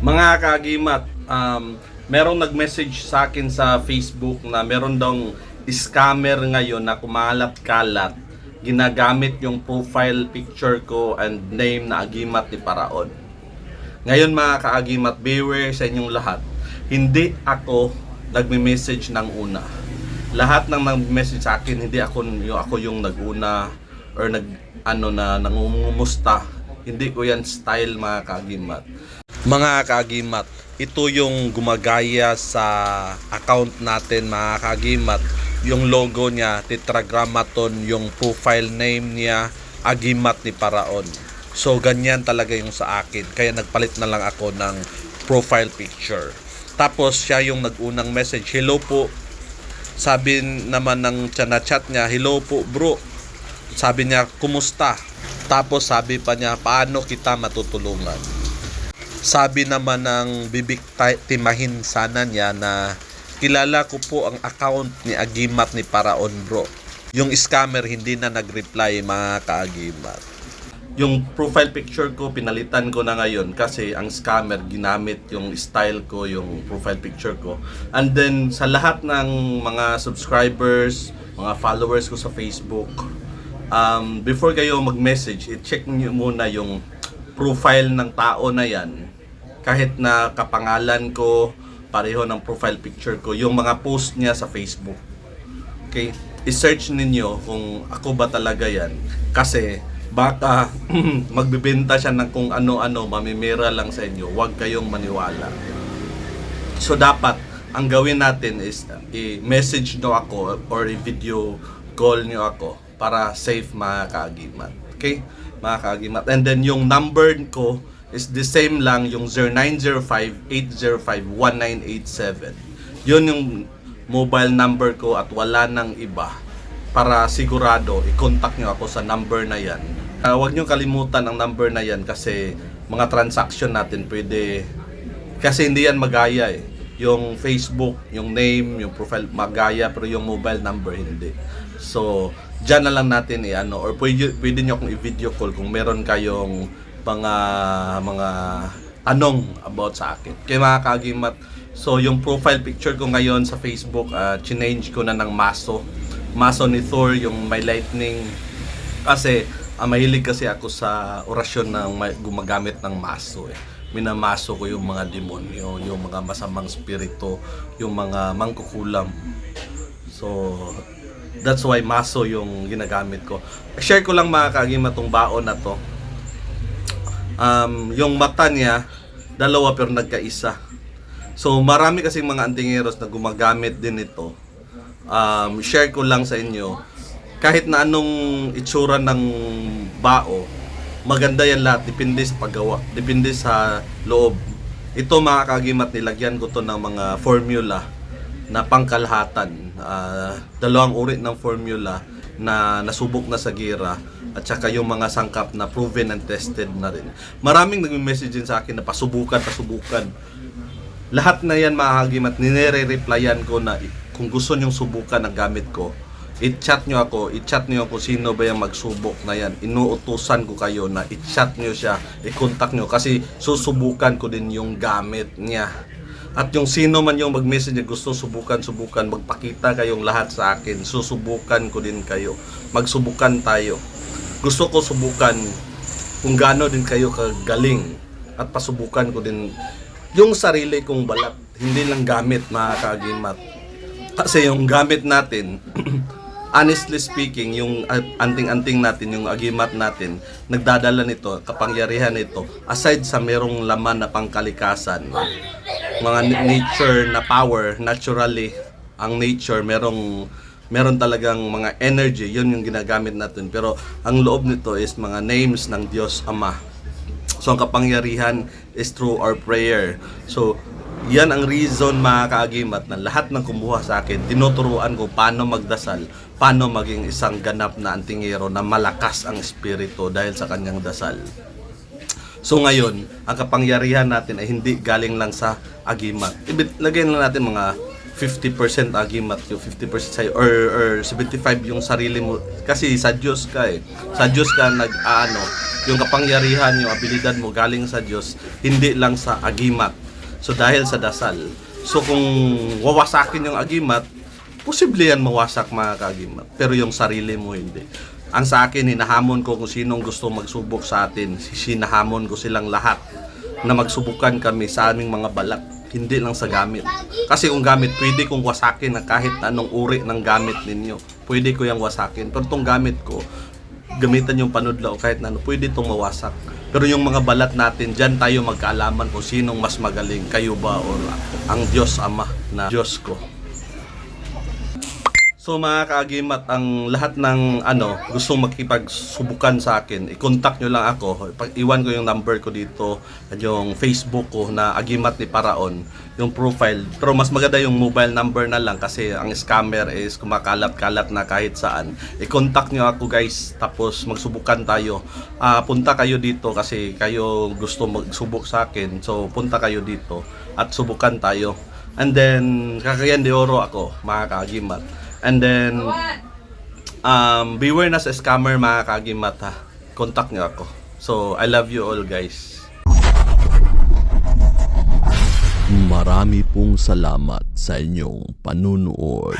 Mga kagimat, um, merong nag-message sa akin sa Facebook na meron daw scammer ngayon na kumalat-kalat ginagamit yung profile picture ko and name na Agimat ni Paraon. Ngayon mga kaagimat, beware sa inyong lahat. Hindi ako nagme-message ng una. Lahat ng nag-message sa akin, hindi ako yung ako yung nag-una or nag ano na nangungumusta. Hindi ko yan style mga kaagimat. Mga kaagimat, ito yung gumagaya sa account natin mga kaagimat. Yung logo niya, tetragrammaton, yung profile name niya, Agimat ni Paraon. So ganyan talaga yung sa akin. Kaya nagpalit na lang ako ng profile picture. Tapos siya yung nag-unang message, hello po. Sabi naman ng chat niya, hello po bro. Sabi niya, kumusta? Tapos sabi pa niya, paano kita matutulungan? Sabi naman ng bibig ti- timahin sana niya na kilala ko po ang account ni Agimat ni Paraon bro. Yung scammer hindi na nag-reply mga kaagimat. Yung profile picture ko pinalitan ko na ngayon kasi ang scammer ginamit yung style ko, yung profile picture ko. And then sa lahat ng mga subscribers, mga followers ko sa Facebook, um, before kayo mag-message, i-check niyo muna yung profile ng tao na yan. Kahit na kapangalan ko, pareho ng profile picture ko, yung mga post niya sa Facebook. Okay? I-search ninyo kung ako ba talaga yan. Kasi baka magbibenta siya ng kung ano-ano, mamimira lang sa inyo. Huwag kayong maniwala. So dapat, ang gawin natin is uh, i-message nyo ako or i-video call nyo ako para safe mga kaagimat. Okay? Mga kaagimat. And then yung number ko is the same lang yung 0905-805-1987. Yun yung mobile number ko at wala nang iba para sigurado i-contact nyo ako sa number na yan. Uh, huwag nyo kalimutan ang number na yan kasi mga transaction natin pwede kasi hindi yan magaya eh. Yung Facebook, yung name, yung profile magaya pero yung mobile number hindi. So, dyan na lang natin i-ano or pwede, pwede nyo akong i-video call kung meron kayong mga mga tanong about sa akin. Kaya mga kagimat, so yung profile picture ko ngayon sa Facebook, uh, chinange ko na ng maso. Maso ni Thor, yung may lightning. Kasi, uh, mahilig kasi ako sa orasyon ng may, gumagamit ng maso eh. Minamaso ko yung mga demonyo, yung mga masamang spirito, yung mga mangkukulam. So, that's why maso yung ginagamit ko. Share ko lang mga kagimat tong baon na to um, yung mata niya, dalawa pero nagkaisa. So, marami kasing mga antingeros na gumagamit din ito. Um, share ko lang sa inyo, kahit na anong itsura ng bao, maganda yan lahat, depende sa paggawa, depende sa loob. Ito mga kagimat, nilagyan ko to ng mga formula na pangkalahatan. Ah, dalawang uri ng formula na nasubok na sa gira at saka yung mga sangkap na proven and tested na rin. Maraming nagme-message din sa akin na pasubukan, pasubukan. Lahat na yan mahagim at nire-replyan ko na kung gusto nyong subukan ang gamit ko, i-chat nyo ako, i-chat nyo ako sino ba yung magsubok na yan. Inuutusan ko kayo na i-chat nyo siya, i-contact nyo kasi susubukan ko din yung gamit niya. At yung sino man yung mag-message na gusto subukan, subukan, magpakita kayong lahat sa akin. Susubukan ko din kayo. Magsubukan tayo. Gusto ko subukan kung gaano din kayo kagaling. At pasubukan ko din yung sarili kong balat. Hindi lang gamit mga kagimat. Kasi yung gamit natin, honestly speaking, yung anting-anting natin, yung agimat natin, nagdadala nito, kapangyarihan nito, aside sa merong laman na pangkalikasan, mga nature na power, naturally, ang nature, merong meron talagang mga energy, yun yung ginagamit natin. Pero ang loob nito is mga names ng Diyos Ama. So ang kapangyarihan is through our prayer. So yan ang reason mga kaagimat na lahat ng kumuha sa akin, tinuturuan ko paano magdasal, paano maging isang ganap na antingero na malakas ang espiritu dahil sa kanyang dasal. So ngayon, ang kapangyarihan natin ay hindi galing lang sa agimat. Ibig lagay na natin mga 50% agimat yung 50% sa'yo or, or 75 yung sarili mo. Kasi sa Diyos ka eh. Sa Diyos ka nag ano yung kapangyarihan yung abilidad mo galing sa Diyos hindi lang sa agimat. So dahil sa dasal. So kung wawasakin yung agimat posible yan mawasak mga kagimat pero yung sarili mo hindi ang sa akin hinahamon ko kung sinong gusto magsubok sa atin. Sinahamon ko silang lahat na magsubukan kami sa aming mga balat hindi lang sa gamit. Kasi kung gamit pwede kong wasakin na kahit anong uri ng gamit ninyo. Pwede ko yung wasakin. Pero tong gamit ko gamitan yung panudla o kahit ano pwede itong mawasak. Pero yung mga balat natin dyan tayo magkaalaman kung sinong mas magaling kayo ba o ang Diyos Ama na Diyos ko So mga kaagimat, ang lahat ng ano, gustong makipagsubukan sa akin, i-contact nyo lang ako. Iwan ko yung number ko dito, yung Facebook ko na Agimat ni Paraon, yung profile. Pero mas maganda yung mobile number na lang kasi ang scammer is kumakalat-kalat na kahit saan. I-contact nyo ako guys, tapos magsubukan tayo. Ah, punta kayo dito kasi kayo gusto magsubok sa akin. So punta kayo dito at subukan tayo. And then, Kakayan de Oro ako, mga kaagimat. And then, um, beware na sa scammer mga kagimat ha. Contact nyo ako. So, I love you all guys. Marami pong salamat sa inyong panunood.